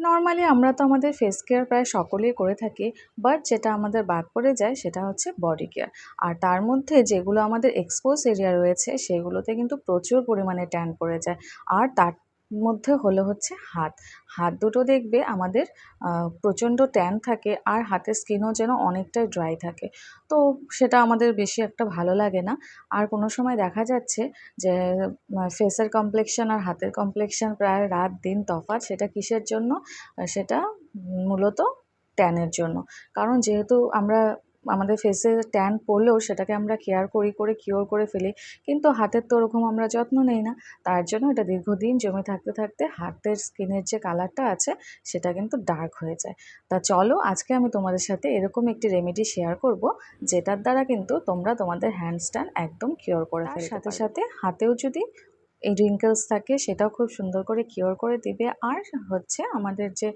Normally আমরা তো আমাদের ফেস কেয়ার প্রায় সকলেই করে থাকি বাট যেটা আমাদের বাদ পড়ে যায় সেটা হচ্ছে বডি কেয়ার আর তার মধ্যে যেগুলো আমাদের এক্সপোজ এরিয়া রয়েছে, সেগুলোতে কিন্তু প্রচুর পরিমাণে ট্যান পড়ে যায়। আর তার মধ্যে হলো হচ্ছে হাত। হাত দুটো দেখবে আমাদের প্রচণ্ড ট্যান থাকে আর হাতের স্কিনও যেন অনেকটাই ড্রাই থাকে। তো সেটা আমাদের বেশি একটা ভালো লাগে না। আর কোনো সময় দেখা যাচ্ছে যে ফেসের কমপ্লেকশন আর হাতের কমপ্লেকশন প্রায় রাত দিন তফাৎ সেটা কিসের জন্য? সেটা মূলত ট্যানের জন্য। কারণ যেহেতু আমরা আমাদের ফেসে ট্যান পড়লেও সেটাকে আমরা কেয়ার করি করে কিওর করে ফেলি। কিন্তু হাতের তো ওরকম আমরা যত্ন নেই না। তার জন্য এটা দীর্ঘদিন জমে থাকতে থাকতে হাতের স্কিনের যে কালারটা আছে সেটা কিন্তু ডার্ক হয়ে যায়। তা চলো আজকে আমি তোমাদের সাথে এরকম একটি রেমেডি শেয়ার করব যেটার দ্বারা কিন্তু তোমরা তোমাদের হ্যান্ডস্ট্যান্ড একদম কিওর করে সাথে সাথে হাতেও যদি এই রিঙ্কেলস থাকে সেটাও খুব সুন্দর করে কিওর করে দিবে। আর হচ্ছে আমাদের যে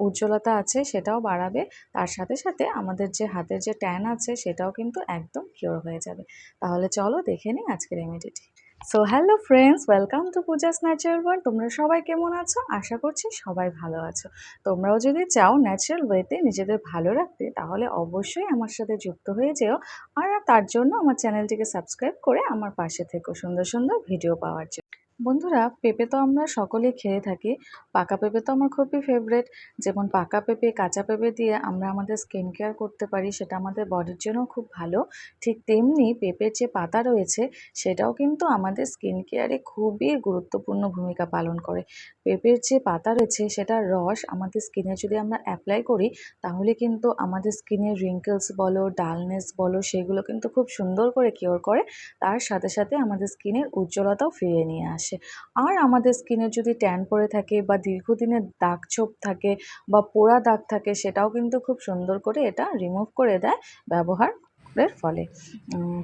উজ্জ্বলতা আছে সেটাও বাড়াবে। তার সাথে সাথে আমাদের যে হাতের যে ট্যান আছে সেটাও কিন্তু একদম কিওর হয়ে যাবে। তাহলে চলো দেখে নিই আজকের রেমেডিটি so hello friends welcome to Puja's natural world তোমরা সবাই কেমন আছো? আশা করছি সবাই ভালো আছো। তোমরাও যদি চাও ন্যাচারাল ওয়েতে নিজেদের ভালো রাখতে, তাহলে অবশ্যই আমার সাথে যুক্ত হয়ে যেও। আর তার জন্য আমার চ্যানেলটিকে সাবস্ক্রাইব করে আমার পাশে থেকো সুন্দর সুন্দর ভিডিও পাওয়ার জন্য। বন্ধুরা, পেঁপে তো আমরা সকলেই খেয়ে থাকি। পাকা পেঁপে তো আমার খুবই ফেভারেট যেমন পাকা পেঁপে, কাঁচা পেঁপে দিয়ে আমরা আমাদের স্কিন কেয়ার করতে পারি, সেটা আমাদের বডির জন্য খুব ভালো। ঠিক তেমনি পেঁপের যে পাতা রয়েছে, সেটাও কিন্তু আমাদের স্কিন কেয়ারে খুবই গুরুত্বপূর্ণ ভূমিকা পালন করে। পেঁপের যে পাতা রয়েছে সেটার রস আমাদের স্কিনে যদি আমরা অ্যাপ্লাই করি, তাহলে কিন্তু আমাদের স্কিনের রিঙ্কেলস বলো ডালনেস বলো, সেগুলো কিন্তু খুব সুন্দর করে কিওর করে। তার সাথে সাথে আমাদের স্কিনের উজ্জ্বলতাও ফিরিয়ে নিয়ে আসে। আসে। আর আমাদের স্কিনে যদি ট্যান পড়ে থাকে বা দীর্ঘদিনের দাগ ছোপ থাকে বা পোড়া দাগ থাকে, সেটাও কিন্তু খুব সুন্দর করে এটা রিমুভ করে দেয় ব্যবহার ব্যবহারের ফলে।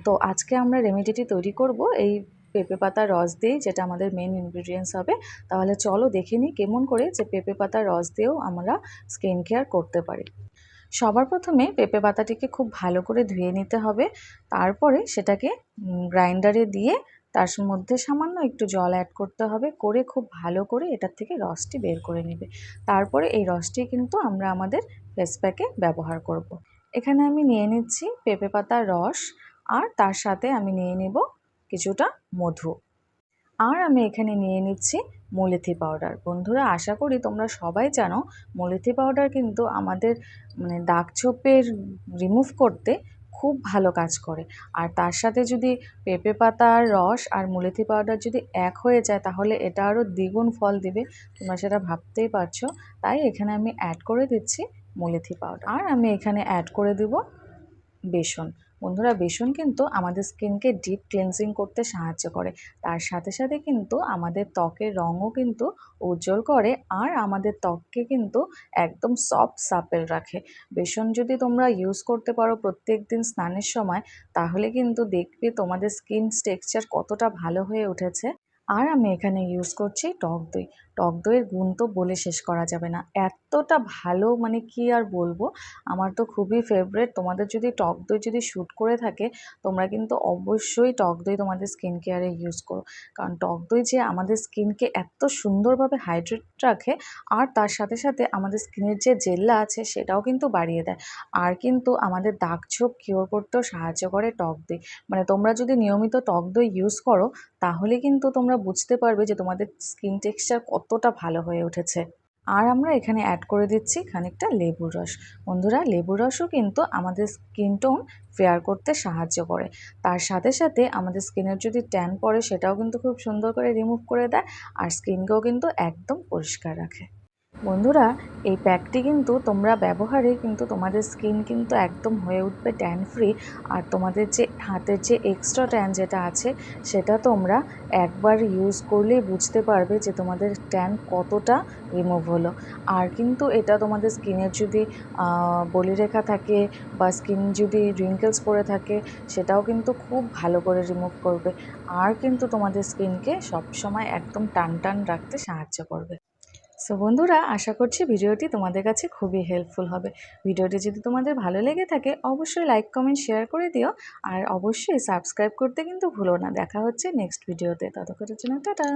তো আজকে আমরা রেমেডিটি তৈরি করব এই পেঁপে পাতার রস দিয়েই, যেটা আমাদের মেন ইনগ্রিডিয়েন্টস হবে। তাহলে চলো দেখে নিই কেমন করে যে পেঁপে পাতার রস দিয়েও আমরা স্কিন কেয়ার করতে পারি। সবার প্রথমে পেঁপে পাতাটিকে খুব ভালো করে ধুয়ে নিতে হবে। তারপরে সেটাকে গ্রাইন্ডারে দিয়ে তার মধ্যে সামান্য একটু জল অ্যাড করতে হবে, করে খুব ভালো করে এটার থেকে রসটি বের করে নেবে। তারপরে এই রসটি কিন্তু আমরা আমাদের ফেস প্যাকে ব্যবহার করব। এখানে আমি নিয়ে নিচ্ছি পেঁপে পাতার রস, আর তার সাথে আমি নিয়ে নেব কিছুটা মধু। আর আমি এখানে নিয়ে নিচ্ছি মুলেথি পাউডার বন্ধুরা, আশা করি তোমরা সবাই জানো, মুলেথি পাউডার কিন্তু আমাদের মানে দাগ ছোপের রিমুভ করতে খুব ভালো কাজ করে। আর তার সাথে যদি পেঁপে পাতার রস আর মুলেথি পাউডার যদি এক হয়ে যায়, তাহলে এটা আরও দ্বিগুণ ফল দিবে। তোমরা সেটা ভাবতেই পারছ। তাই এখানে আমি অ্যাড করে দিচ্ছি মুলেথি পাউডার আর আমি এখানে অ্যাড করে দেবো বেসন। বন্ধুরা বেসন কিন্তু আমাদের স্কিনকে ডিপ ক্লিনজিং করতে সাহায্য করে। তার সাথে সাথে কিন্তু আমাদের ত্বকের রঙও কিন্তু উজ্জ্বল করে আর আমাদের ত্বককে কিন্তু একদম সফট সাপেল রাখে। বেসন যদি তোমরা ইউজ করতে পারো প্রত্যেক দিন স্নানের সময়, তাহলে কিন্তু দেখবে তোমাদের স্কিন টেক্সচার কতটা ভালো হয়ে উঠেছে। আর আমি এখানে ইউজ করছি টক দই। টক দইয়ের গুণ তো বলে শেষ করা যাবে না। এতটা ভালো মানে কি আর বলব? আমার তো খুবই ফেভারেট তোমাদের যদি টক দই যদি শ্যুট করে থাকে, তোমরা কিন্তু অবশ্যই টক দই তোমাদের স্কিন কেয়ারে ইউজ করো। কারণ টক দই যে আমাদের স্কিনকে এত সুন্দরভাবে হাইড্রেট রাখে, আর তার সাথে সাথে আমাদের স্কিনের যে জেল্লা আছে, সেটাও কিন্তু বাড়িয়ে দেয়। আর কিন্তু আমাদের দাগ ছোপ কিওর করতেও সাহায্য করে টক দই। মানে তোমরা যদি নিয়মিত টক দই ইউজ করো, তাহলে কিন্তু তোমরা বুঝতে পারবে যে তোমাদের স্কিন টেক্সচার কতটা ভালো হয়ে উঠেছে। আর আমরা এখানে অ্যাড করে দিচ্ছি খানিকটা লেবুর রস। বন্ধুরা, লেবুর রসও কিন্তু আমাদের স্কিন টোন ফেয়ার করতে সাহায্য করে। তার সাথে সাথে আমাদের স্কিনের যদি ট্যান পড়ে, সেটাও কিন্তু খুব সুন্দর করে রিমুভ করে দেয়, আর স্কিনকেও কিন্তু একদম পরিষ্কার রাখে। বন্ধুরা, এই প্যাকটি কিন্তু তোমরা ব্যবহারে কিন্তু তোমাদের স্কিন কিন্তু একদম হয়ে উঠবে ট্যান ফ্রি আর তোমাদের যে হাতের যে এক্সট্রা ট্যান যেটা আছে, সেটা তোমরা একবার ইউজ করলেই বুঝতে পারবে যে তোমাদের ট্যান কতটা রিমুভ হলো। আর কিন্তু এটা তোমাদের স্কিনের যদি বলিরেখা থাকে বা স্কিন যদি রিঙ্কেলস পড়ে থাকে, সেটাও কিন্তু খুব ভালো করে রিমুভ করবে। আর কিন্তু তোমাদের স্কিনকে সবসময় একদম টান টান রাখতে সাহায্য করবে। সো বন্ধুরা, আশা করছি ভিডিওটি তোমাদের কাছে খুবই হেল্পফুল হবে। ভিডিওটি যদি তোমাদের ভালো লেগে থাকে, অবশ্যই লাইক কমেন্ট শেয়ার করে দিও। আর অবশ্যই সাবস্ক্রাইব করতে কিন্তু ভুলো না। দেখা হচ্ছে নেক্সট ভিডিওতে ততক্ষণের জন্য টাটা।